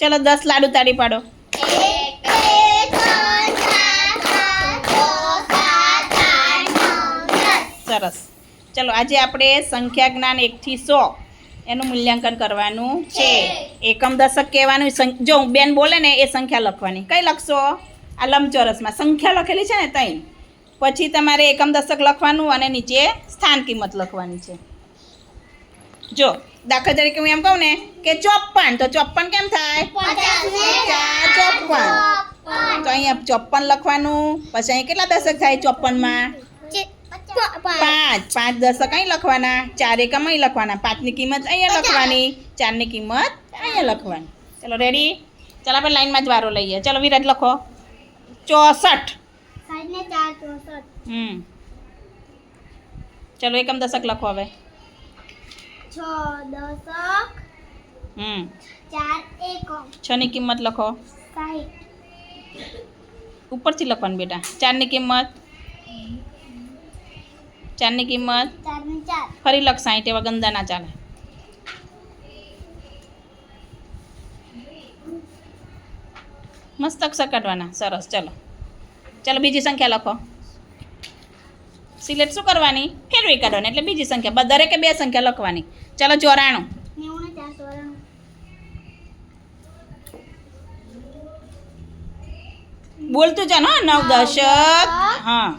ચલો દસ લાડુ તાળી પાડો. સરસ. ચલો, આજે આપણે સંખ્યા જ્ઞાન એકથી સો. એનું મૂલ્યાંકન કરવાનું છે. એકમ દશક કહેવાનું જો બેન બોલે ને એ સંખ્યા લખવાની. કઈ લખશો? આ લંબચોરસમાં. સંખ્યા લખેલી છે ને તઈ પછી તમારે એકમ દશક લખવાનું અને નીચે સ્થાન કિંમત લખવાની છે. જો દાખલા તરીકે હું એમ કહું ને કે ચોપ્પન તો ચોપ્પન કેમ થાય? પચાસ ને ચાર. ચોપ્પન. તો અહીંયા ચોપ્પન લખવાનું પછી અહીં કેટલા દશક થાય ચોપ્પનમાં? પાંચ પાંચ. દશક અહીં લખવાના ચાર એકમ અહીં લખવાના. પાંચની કિંમત અહીંયા લખવાની ચારની કિંમત અહીંયા લખવાની. ચલો રેડી ચાલો આપણે લાઈનમાં જ વારો લઈએ. ચલો વિરાજ લખો. ચોસઠ. હમ. ચલો એકમ દશક લખો હવે. છ દશક હમ ચાર એકમ છની કિંમત લખો સાઈઠ ઉપરથી લખવાનું બેટા ચારની કિંમત ચારની કિંમત ચાર ને ચાર ફરી લખ સાઠ એવા ગંદા ના ચાલે મસ્ત અક્ષર કાઢવાના સરસ ચલો ચલો બીજી સંખ્યા લખો સિલેક્ટ શું કરવાની? ફેરવી કાઢવાની એટલે બીજી સંખ્યા દરેકે બે સંખ્યા લખવાની. ચાલો ચોરાણું. બોલતું જાન ને નવ દશક. હા.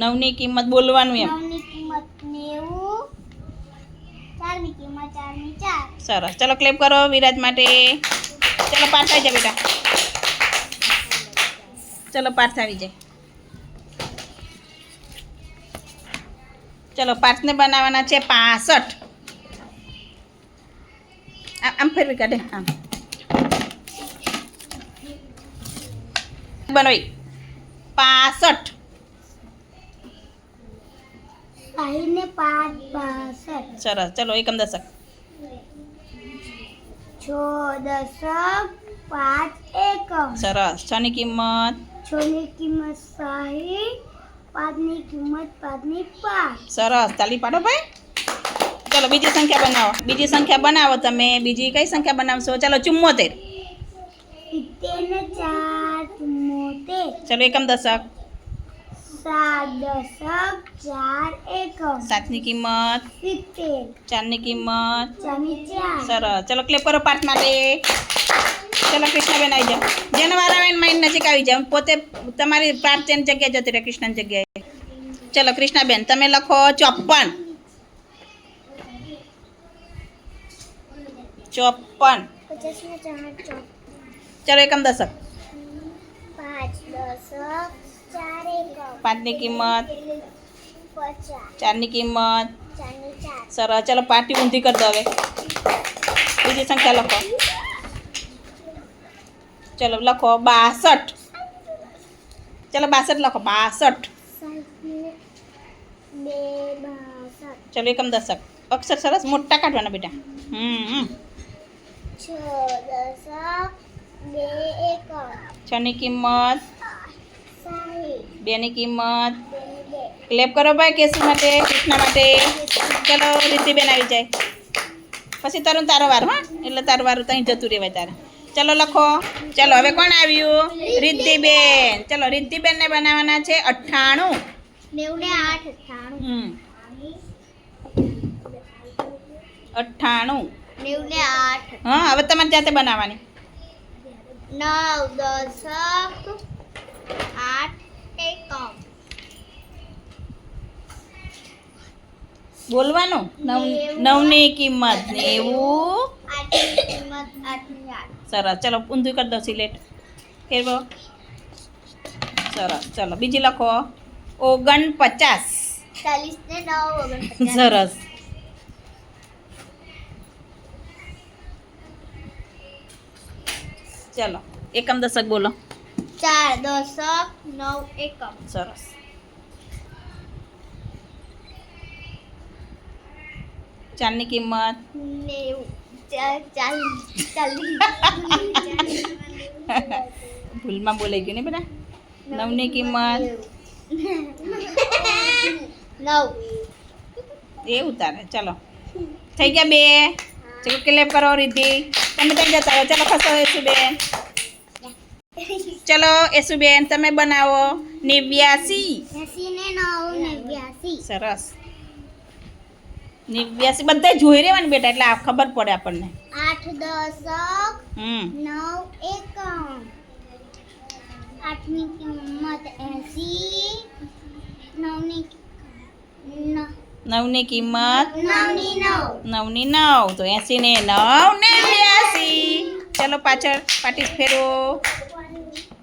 નવની કિંમત બોલવાનું એમ. સરસ. ચલો ક્લેપ કરો વિરાજ માટે. ચલો પાઠ આવી જાય બેટા. ચલો પાઠ આવી જાય. ચલો પાંચને બનાવવાના છે પાસઠ. આમ ફેરવી કાઢે આમ. બનાવી. પાસઠ. સરસ. ચલો એકમ દશક. છ દશક પાંચ એકમ. સરસ. છની કિંમત? છની કિંમત સાહીઠ પાંચની કિંમત પાંચની પાંચ સરસ. તાલી પાડો ભાઈ. ચલો બીજી સંખ્યા બનાવો. બીજી સંખ્યા બનાવો તમે. બીજી કઈ સંખ્યા બનાવશો? ચલો ચુમ્મોતેર. ચલો એકમ દશક. સાત દશક ચાર એકમ સાતની કિંમત સિત્તેર ચારની કિંમત ચારની ચાર સરસ ચલો ક્લેપ કરો પાઠ માટે ચલો કૃષ્ણબેન આવી જાઓ જેને વાર આવે એને માઇન્ડ નજીક આવી જાઓ પોતે તમારી પાઠ તેની જગ્યાએ જતી રહે કૃષ્ણ જગ્યાએ ચલો કૃષ્ણાબેન તમે લખો ચોપ્પન ચોપ્પન પચાસ ને ચાર ચોપ ચલો એકમ દશક પાંચ દશક ચાર એકમ પાંચની કિંમત પચાસ ચારની કિંમત ચારની ચાર સરસ ચલો પાર્ટી ઊંધી કરી દો હવે બીજી સંખ્યા લખો ચલો લખો બાસઠ ચલો બાસઠ લખો બાસઠ સાઠ ને બે બાસઠ ચલો એકમ દશક અક્ષર સરસ મોટા કાઢવાના બેટા હમ હમ. છ દશક બે એકમ છની કિંમત સાહીઠ બેની કિંમત. ક્લેપ કરો ભાઈ કેસી માટે કૃષ્ણ માટે. ચલો રીતિબેન આવી જાય. પછી તારું તારો વાર હા? એટલે તારો વાર ત્યાં જતું રહેવાય તારે. ચલો લખો. ચલો હવે કોણ આવ્યું? રિદ્ધિબેન ચલો રિદ્ધિબેનને બનાવવાના છે અઠ્ઠાણું. ને અઠ્ઠાણું. ને હા હવે તમારે જાતે બનાવવાની. નવ એકમ બોલવાનું નવ નવની કિંમત નેવું આઠની કિંમત આઠની આઠ સરસ ચલો ઊંધું કરી દો સિલેક્ટ ફેરવો સરસ ચલો બીજી લખો ઓગણ પચાસ ચાલીસ ને નવ ઓગણપચાસ સરસ ચલો એકમ દશક બોલો ચાર દશક નવ એકમ સરસ ચારની કિંમત નેવું ચાર- ચાલીસ ચાલીસ ભૂલમાં બોલાઈ ગયું ને બધા નવની કિંમત નવ એ ઉતારે ચલો થઈ ગયા બે ચલો ક્લેપ કરો રીતિ તમે ત્યાં જતા રહો ચલો ખસો યશુબેન ચલો યશુબેન તમે બનાવો નેવ્યાસી એસી ને નવ નેવ્યાસી સરસ નેવ્યાસી બધા જોઈ રહેવાની બેટા એટલે આ ખબર પડે આપણને આઠ દસક હમ નવ એકમ આઠની કિંમત એસી નવની ન- નવની કિંમત નવની નવ નવની નવ તો એસી ને નવ નેવ્યાસી ચલો પાછળ પાટી ફેરવો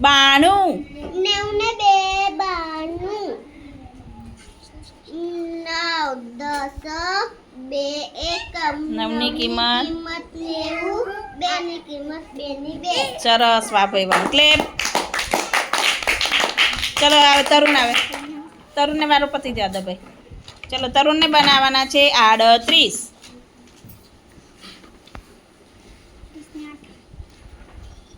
બાણું. નેવું ને બે બાણું. નવ દસક બે એકમ નવની કિંમત? કિંમત નેવું બે ની કિંમત બે ની બે. સરસ વાપરી વાહ. ક્લેપ ચલો આવે તરુણ આવે. તરુણને મારો પતિ જાદવ ભાઈ. ચલો તરુણને બનાવવાના છે આડત્રીસ.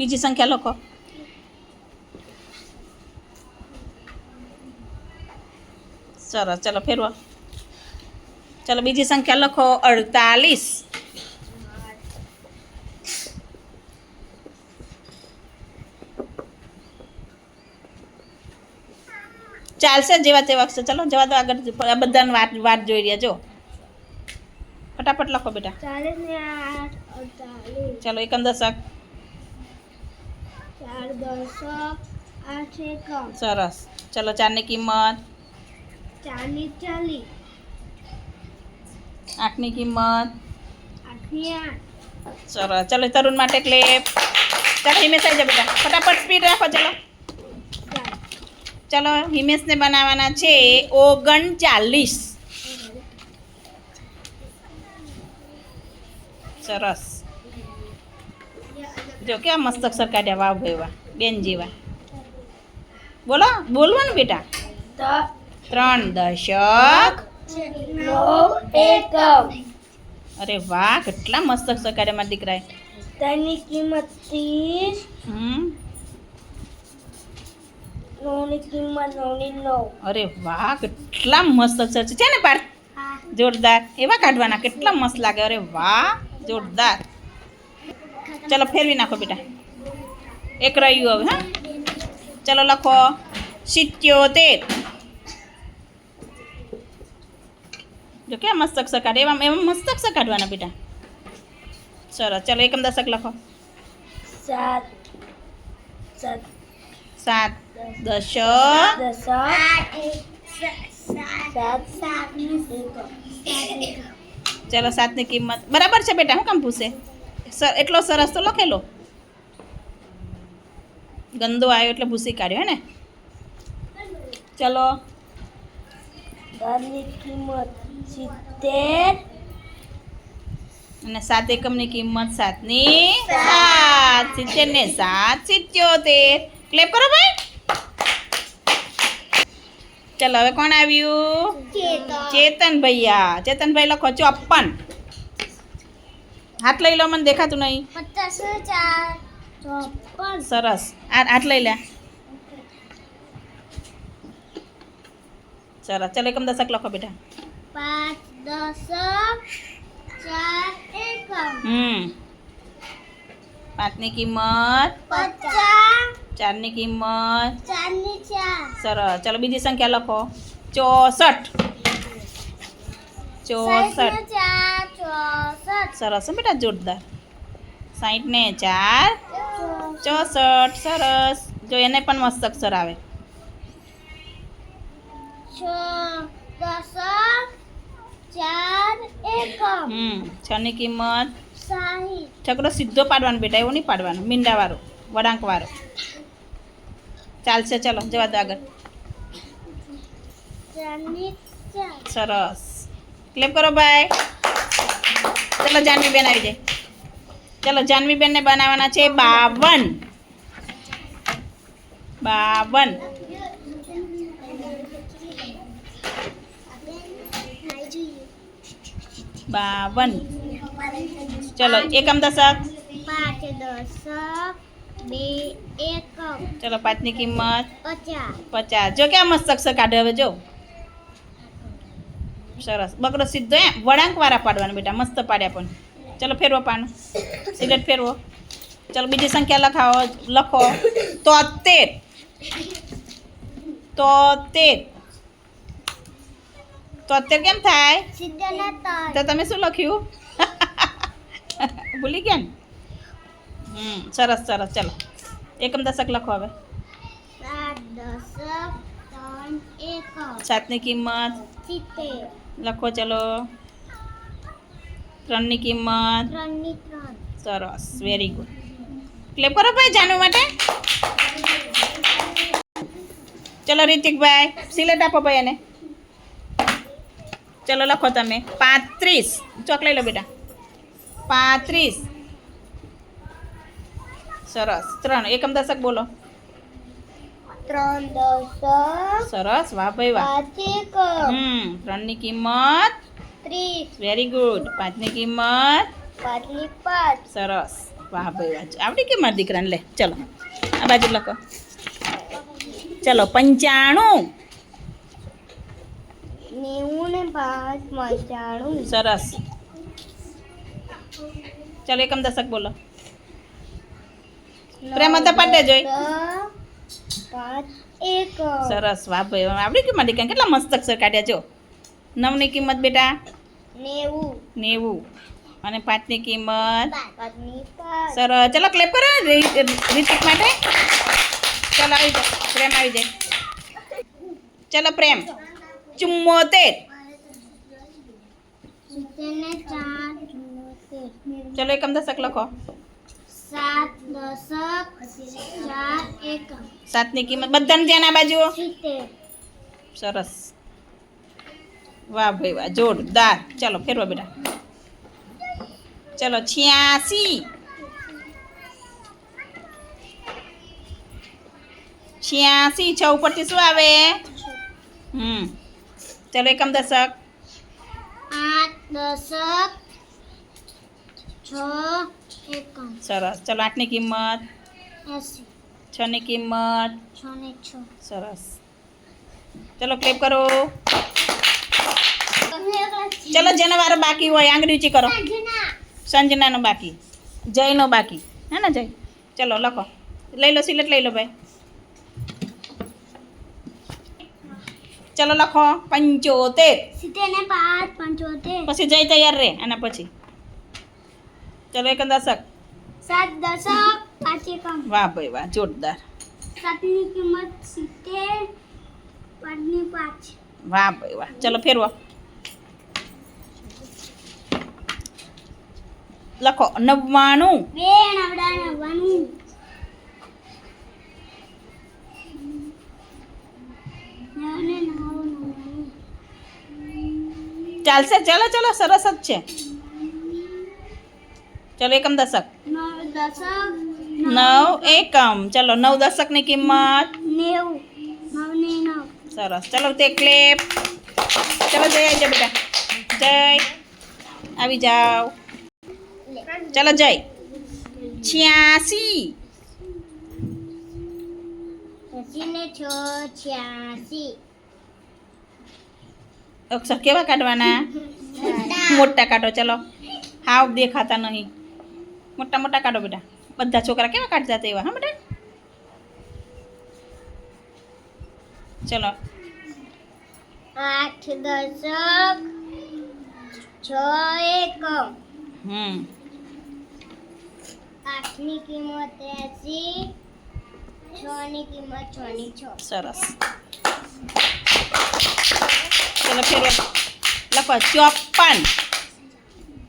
બીજી સંખ્યા લખો. સરસ ચલો ફેરવો. ચલો બીજી સંખ્યા લખો અડતાલીસ. ચાલશે જેવા તેવા છે ચલો જવા દો આગળ. આ બધાને વાત વાત જોઈ રહ્યા જો. ફટાફટ લખો બેટા. ચાલો એકંદર એકમ દશક સરસ ચલો ચારની કિંમત ચારની ચાલીસ આઠની કિંમત આઠની આઠ સરસ ચલો તરુણ માટે ક્લેપ ચાલો હિમેશ આવી જા બેટા ફટાફટ સ્પીડ રાખો ચલો ચાર ચલો હિમેશને બનાવવાના છે ઓગણચાલીસ સરસ જો કેવા મસ્ત અક્ષર કાઢ્યા વાવ ભાઈ વાહ બેન જેવા બોલો બોલવાનું બેટા. ત્રણ દશક. અરે વાહ કેટલા મસ્ત સકારે મારા દીકરાએ. તેની કિંમત ત્રીસ. નવની કિંમત નવની નવ. અરે વાહ કેટલા મસ્ત અક્ષર છે. છે ને પાર્થ? જોરદાર. એવા કાઢવાના કેટલા મસ્ત લાગે. અરે વાહ જોરદાર. ચલો ફેરવી નાખો બેટા. એક રહ્યું હવે હા ચલો લખો સિત્યોતેર જો કેવા મસ્ત અક્ષર કાઢે એવા એવા મસ્ત અક્ષર કાઢવાના બેટા સરસ ચલો એકમ દશક લખો સાત સાત સાત દશક દશક સાત સાત ચલો સાતની કિંમત બરાબર છે બેટા હું કામ પૂછે સર એટલો સરસ તો લખેલો ગંદો આવ્યો એટલે ભૂસી કાઢ્યો હે ને ચલો. દરની કિંમત સિત્તેર. અને સાત એકમની કિંમત સાતની સાત. સિત્તેર ને સાત સિત્યોતેર. ક્લેપ કરો ભાઈ. ચલો હવે કોણ આવ્યું? ચેતન. ભૈયા. ચેતનભાઈ લખો ચોપન. હાથ લઈ લો મને દેખાતું નહીં. પચાસ સરસ આ હાથ લઈ લે સરસ ચલો એકમ દશક લખો બેટા પાંચ દસ ચાર એકમ હમ પાંચની કિંમત પચાસ ચારની કિંમત ચાર ની ચાર સરસ ચલો બીજી સંખ્યા લખો ચોસઠ ચોસઠ સાઠ ચાર ચોસઠ સરસ હો બેટા જોરદાર સાઠ ને ચાર ચોસઠ ચોસઠ સરસ જો એને પણ મસ્ત અક્ષર આવે છ દસ ચાર એકમ હમ છની કિંમત સાહીઠ છકડો સીધો પાડવાનો બેટા એવો નહીં પાડવાનો મીંડાવાળો વળાંકવાળો ચાલશે ચલો જવા દો આગળ ચાર ની ચાર સરસ ક્લેપ કરો ભાઈ ચલો જાનવી બેન આવી જાય ચલો જાનવી બેનને બનાવવાના છે બાવન. બાવન. બાવન. ચલો એકમ દશક. પાંચ દસ બે એકમ. ચલો પાંચની કિંમત પચાસ. પચાસ. જો ક્યાં મસ્ત અક્ષર કાઢે હવે જો. સરસ. બકરો સીધો એ વળાંકવાળા પાડવાના બેટા મસ્ત પાડ્યા પણ. ચલો ફેરવો પાનું સિલેટ ફેરવો ચલો બીજી સંખ્યા લખાવો લખો તોતેર તોતેર તોતેર કેમ થાય સિત્તેર ને ત્રણ તો તમે શું લખ્યું ભૂલી ગયા ને હમ સરસ સરસ ચલો એકમ દશક લખો હવે સાત દસ ત્રણ એકમ સાતની કિંમત સિત્તેર લખો ચલો ત્રણની કિંમત? સરસ વેરી ગુડ ક્લેપ કરો ભાઈ જાનુ માટે. ચલો રિતિકભાઈ સિલેટ આપો ભાઈ એને. ચલો લખો તમે. પાંત્રીસ. ચોક લઈ લો બેટા. પાંત્રીસ. સરસ. ત્રણ. એકમ દશક બોલો. ત્રણ દસ સરસ. વાહ ભાઈ વાહ. હમ ત્રણની કિંમત ત્રીસ. વેરી ગુડ પાંચની કિંમત? પાંચની પાંચ. સરસ. વાહ ભાઈ વાહ. આવડી કે મારા દીકરાને? લે ચલો. આ બાજુ લખો. ચલો પંચાણું. નેવું ને પાંચ પંચાણું. સરસ. ચલો એકમ દશક બોલો. પ્રેમ હતા પાડે જોઈ. પાંચ સરસ. વાહ ભાઈ આવડી કે મારી દીકરાને? કેટલા મસ્ત અક્ષર કાઢ્યા જો નવની કિંમત બેટા? નેવું. નેવું. અને પાંચની કિંમત? સરસ. ચલો ક્લેપ કરો રિતિક માટે. ચલો આવી જાય પ્રેમ આવી જાય. ચલો પ્રેમ. ચુમ્મોતેર. ચલો એકમ દશક લખો. સાત દશક ચાર એકમ. સાતની કિંમત. બધાને ધ્યાન આ બાજુ. સરસ. વાહ ભાઈ વાહ જોરદાર ચલો ફેરવો બેટા ચલો છ્યાસી છ્યાસી છ ઉપરથી શું આવે હમ ચલો એકમ દશક આઠ દશક છ એકમ સરસ ચલો આઠની કિંમત એસી છની કિંમત છ ને છ સરસ ચલો ક્લેપ કરો ચલો જેને વારો બાકી હોય આંગળી કરો. સંજનાનો બાકી જયનો બાકી. હે ને જય? ચલો લખો. લઈ લો સિલેટ લઈ લો ભાઈ. ચલો લખો. પંચોતેર. પછી જય તૈયાર રે આના પછી. ચલો એક દશક સાત દશક પાંચ એકમ વાહ ભાઈ વાહ જોરદાર. સાતની કિંમત સિત્તેર પાંચની પાંચ. વાહ ભાઈ વાહ. ચલો ફેરવો. લખો નવ્વાણું બે નવડા નવ્વાણું નવ ને નવ નવ્વાણું ચાલશે ચલો ચલો સરસ જ છે ચલો એકમ દશક નવ દશક નવ એકમ ચલો નવ દશકની કિંમત નેવું નવ ને નવ સરસ ચલો તે ક્લેપ ચલો જય આવી જાઓ બેટા જય આવી જાઓ લે. ચલો જય. છ્યાસી. અક્ષર કેવા કાઢવાના? મોટા. કાઢો ચલો. હાવ દેખાતા નહીં. મોટા મોટા કાઢો બેટા. બધા છોકરા કેવા કાઢતા એવા હા બેટા? ચલો. આઠ દશક છ એક હમ. આઠની કિંમત એસી છ ની કિંમત છ ની છ સરસ ચલો ફેરવે લખો ચોપન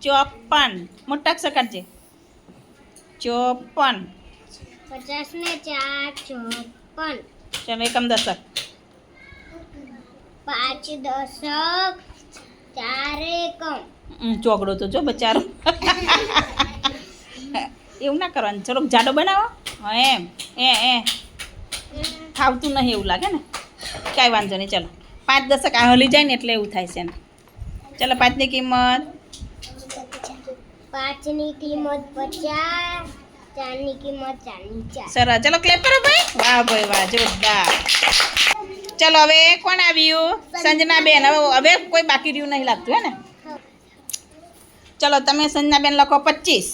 ચોપન મોટા અક્ષર કાઢજે ચોપન પચાસ ને ચાર ચોપન ચલો એકમ દશક પાંચ દશક ચાર એકમ હમ, ચોગડો તો જો બચારો એવું ના કરવાનું. થોડોક જાડો બનાવો. હા એમ. એ એ. ખાવતું નહીં એવું લાગે ને? કાંઈ વાંધો નહીં ચલો. પાંચ દશક આ હલી જાય ને એટલે એવું થાય છે ને ચલો પાંચની કિંમત. પાંચની કિંમત પચાસ ચારની કિંમત ચારની ચાર. સરસ. ચલો ક્લેપ કરો ભાઈ. વાહ ભાઈ વાહ જોરદાર. ચલો હવે કોણ આવ્યું? સંજના બેન. હવે હવે કોઈ બાકી રહ્યું નહીં લાગતું હે ને? ચલો તમે સંજના બેન લખો પચીસ.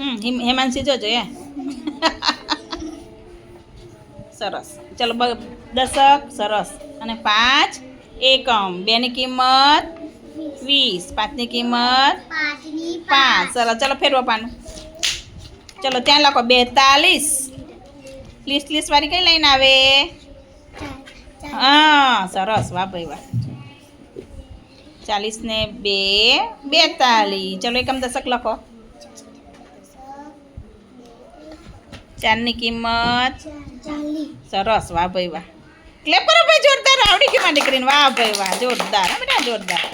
હમ હિમ- હેમાંશી જોજો એ સરસ. ચલો દશક સરસ. અને પાંચ એકમ. બેની કિંમત વીસ. પાંચની કિંમત પાંચ. સરસ. ચલો ફેરવો પાનું. ચલો ત્યાં લખો બેતાલીસ. લિસ્ટ લિસ્ટ વાળી કઈ લઈને આવે? હા સરસ. વાહ ભાઈ વાહ. ચાલીસ ને બે બેતાલીસ. ચલો એકમ દશક લખો. ચારની કિંમત? સરસ વાહ ભાઈ વાહ. ક્લેપ કરો ભાઈ જોરદાર આવડી ગઈ નીકળીને દીકરીને. વાહ ભાઈ વાહ જોરદાર હા બેટા જોરદાર.